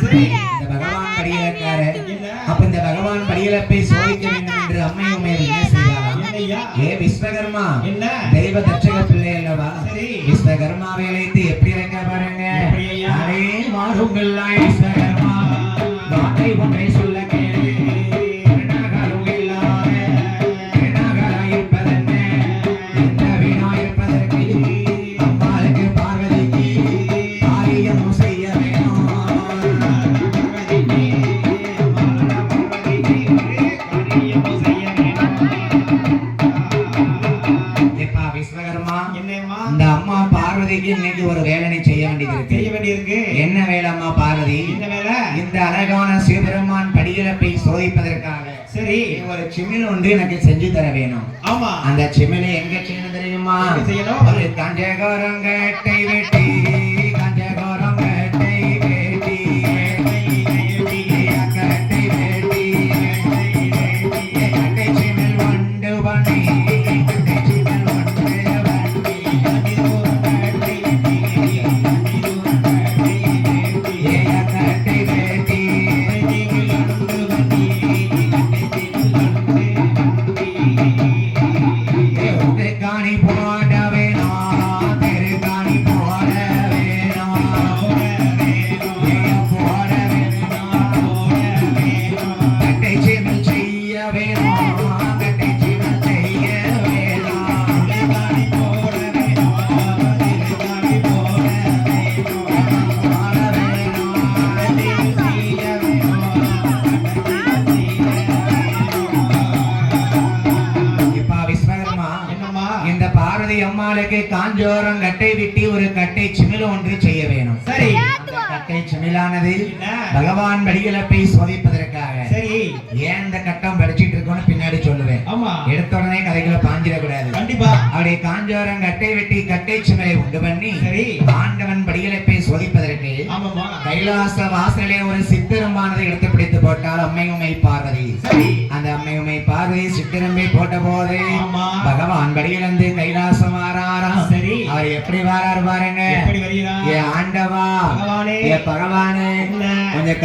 பகவான் படியலக்கார அப்ப இந்த பகவான் படியலப்பை சோதிக்க வேண்டும் என்று அம்மை உமையர் என்ன செய்தாராம் ஏ விஸ்வகர்மா என்ன? தெய்வ தட்சக பிள்ளை அல்லவா விஸ்வகர்மா வேலைத்து எப்படி இருக்க பாருங்க. அடே மாறுங்கள் விஸ்வகர்மா. வாட்டை ஒன்றை பார்வதிக்கு இன்னைக்கு ஒரு வேலனை செய்ய வேண்டியது இருக்கு செய்ய வேண்டியிருக்கு. என்ன வேலை அம்மா பார்வதி? என்ன வேலை? இந்த அழகான சிவபெருமான் படியிலப்பை சோதிப்பதற்காக சரி. ஒரு சிமிழ் ஒன்று எனக்கு செஞ்சு தர வேணும். ஆமா. அந்த சிமிழை எங்க செய்யணும் தெரியுமா? செய்யணும்? ஒரு கஞ்சகோரங்கட்டை வெட்டி அம்மாளுக்கு காஞ்சோரம் கட்டை விட்டி ஒரு கட்டை சிமிழ் ஒன்று செய்ய வேணும் சரி கட்டை சிமிழானது? பகவான் வடிகளப்பை சோதிப்பதற்காக சரி ஏன் இந்த கட்டம் படிச்சிட்டு இருக்கோம்னு பின்னாடி சொல்லுவேன். ஆமா. எடுத்த உடனே கதைகளை பாஞ்சிடக்கூடாது. கண்டிப்பா. அவருடைய காஞ்சோரம் கட்டை வெட்டி கட்டை சிமிழை உண்டு பண்ணி சரி. ஆண்டவன் படிகளப்பை சோதிப்பதற்கு ஆமாம்மா. கைலாச வாசலே ஒரு சித்திரமானதை எடுத்து பிடித்து போட்டால் அம்மை உமை பார்வதி. சரி. அந்த அம்மை உமை பார்வதி சித்திரம்பை போட்ட போது. பகவான் படியிலிருந்து கைலாசம் வாராராம் சரி. அவர் எப்படி வாரார் பாருங்க. எப்படி வருகிறார்? ஏ ஆண்டவா. ஏ பகவானே. என்ன? கொஞ்சம்